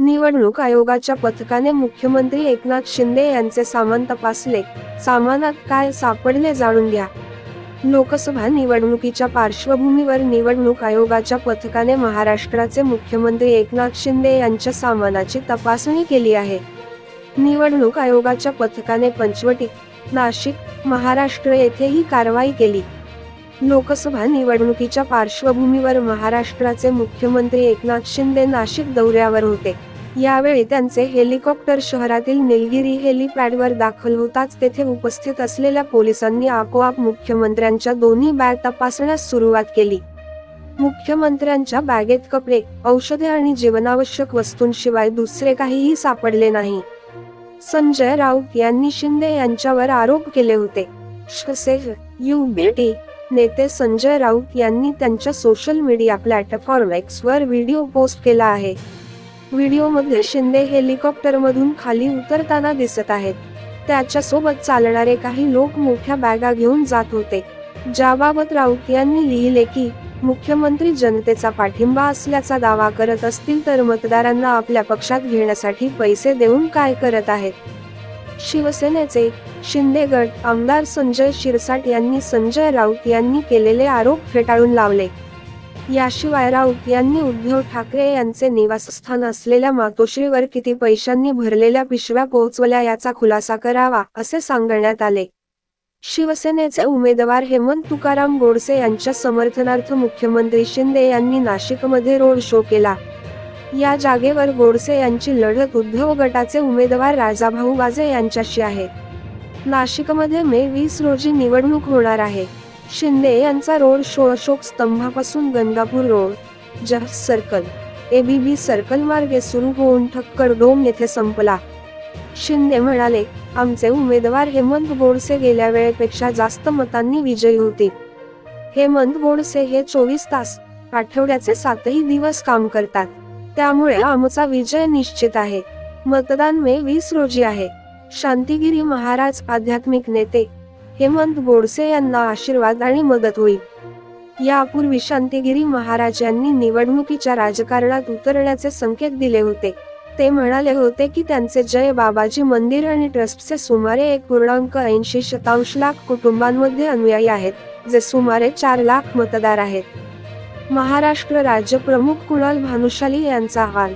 निवडणूक आयोगाच्या पथकाने मुख्यमंत्री एकनाथ शिंदे यांचे सामान तपासले. सामानात काय सापडले जाणून घ्या. लोकसभा निवडणुकीच्या पार्श्वभूमीवर निवडणूक आयोगाच्या पथकाने महाराष्ट्राचे मुख्यमंत्री एकनाथ शिंदे यांच्या सामानाची तपासणी केली आहे. निवडणूक आयोगाच्या पथकाने पंचवटी नाशिक महाराष्ट्र येथे ही कारवाई केली. लोकसभा निवडणुकीच्या पार्श्वभूमीवर महाराष्ट्राचे मुख्यमंत्री एकनाथ शिंदे नाशिक दौऱ्यावर होते. यावेळी त्यांचे हेलिकॉप्टर शहरातील निलगिरी हेलिपॅडवर दाखल होताच तेथे उपस्थित असलेल्या पोलिसांनी आपोआप मुख्यमंत्र्यांच्या दोन्ही बॅग तपासण्यास सुरुवात केली. मुख्यमंत्र्यांच्या बॅगेत कपडे औषधे आणि जीवनावश्यक वस्तूंशिवाय दुसरे काहीही सापडले नाही. संजय राऊत यांनी शिंदे यांच्यावर आरोप केले होते. यू बेटी नेते संजय राऊत यांनी त्यांच्या सोशल मीडिया प्लॅटफॉर्म एक्स वर व्हिडिओ पोस्ट केला आहे. व्हिडिओमध्ये शिंदे हेलिकॉप्टरमधून खाली उतरताना दिसत आहेत. त्याच्या सोबत चालणारे काही लोक मोठ्या बॅगा घेऊन जात होते. ज्याबाबत राऊत यांनी लिहिले की मुख्यमंत्री जनतेचा पाठिंबा असल्याचा दावा करत असतील तर मतदारांना आपल्या पक्षात घेण्यासाठी पैसे देऊन काय करत आहेत? शिवसेनेचे शिंदे गट आमदार संजय शिरसाट यांनी संजय राऊत यांनी केलेले आरोप फेटाळून लावले. याशिवाय राऊत यांनी उद्धव ठाकरे यांचे निवासस्थान असलेल्या मातोश्रीवर किती पैशांनी भरलेल्या पिशव्या पोहोचवल्या याचा खुलासा करावा असे सांगण्यात आले. शिवसेनेचे उमेदवार हेमंत तुकाराम गोडसे यांच्या समर्थनार्थ मुख्यमंत्री शिंदे यांनी नाशिकमध्ये रोड शो केला. या जागेवर गोडसे यांची लढत उद्धव गटाचे उमेदवार राजाभाऊ वाजे यांच्याशी आहे. नाशिकमध्ये मे वीस रोजी निवडणूक होणार आहे. शिंदे यांचा रोड शो अशोक स्तंभापासून गंगापूर रोड जह सर्कल. एबीबी सर्कल मार्गे सुरू होऊन ठक्कर डोम येथे संपला. शिंदे म्हणाले आमचे उमेदवार हेमंत गोडसे गेल्या वेळेपेक्षा जास्त मतांनी विजयी होतील हेमंत गोडसे हे चोवीस तास आठवड्याचे सातही दिवस काम करतात. त्यामुळे आमचा विजय निश्चित आहे. मतदान मे वीस रोजी आहे. शांतिगिरी महाराज आध्यात्मिक नेते हेमंत गोडसे यांना आशीर्वाद आणि मदत होईल. यापूर्वी शांतिगिरी महाराज यांनी निवडणुकीच्या राजकारणात उतरण्याचे संकेत दिले होते. ते म्हणाले होते की त्यांचे जय बाबाजी मंदिर आणि ट्रस्टचे सुमारे एक पूर्णांक ऐंशी शतांश लाख कुटुंबांमध्ये अनुयायी आहेत जे सुमारे चार लाख मतदार आहेत. महाराष्ट्र राज्य प्रमुख कुणाल भानुशाली यांचा हाल